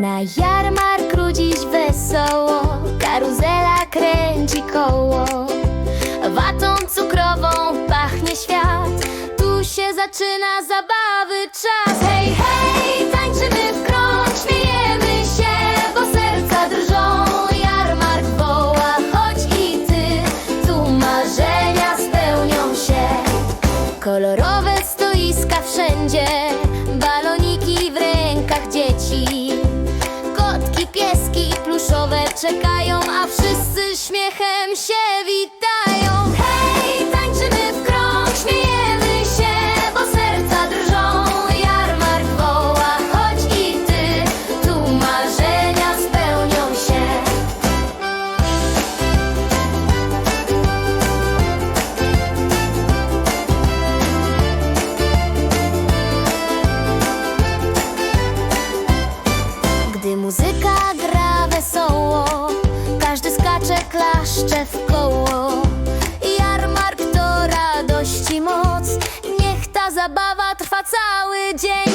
Na jarmarku dziś wesoło, karuzela kręci koło. Watą cukrową pachnie świat, tu się zaczyna zabawy czas. Hej, hej, tańczymy w krąg, śmiejemy się, bo serca drżą. Jarmark woła, chodź i ty, tu marzenia spełnią się. Kolorowe stoiska wszędzie, czekają, a wszyscy śmiechem się witają. Klaszcze w koło. Jarmark to radość i moc, niech ta zabawa trwa cały dzień.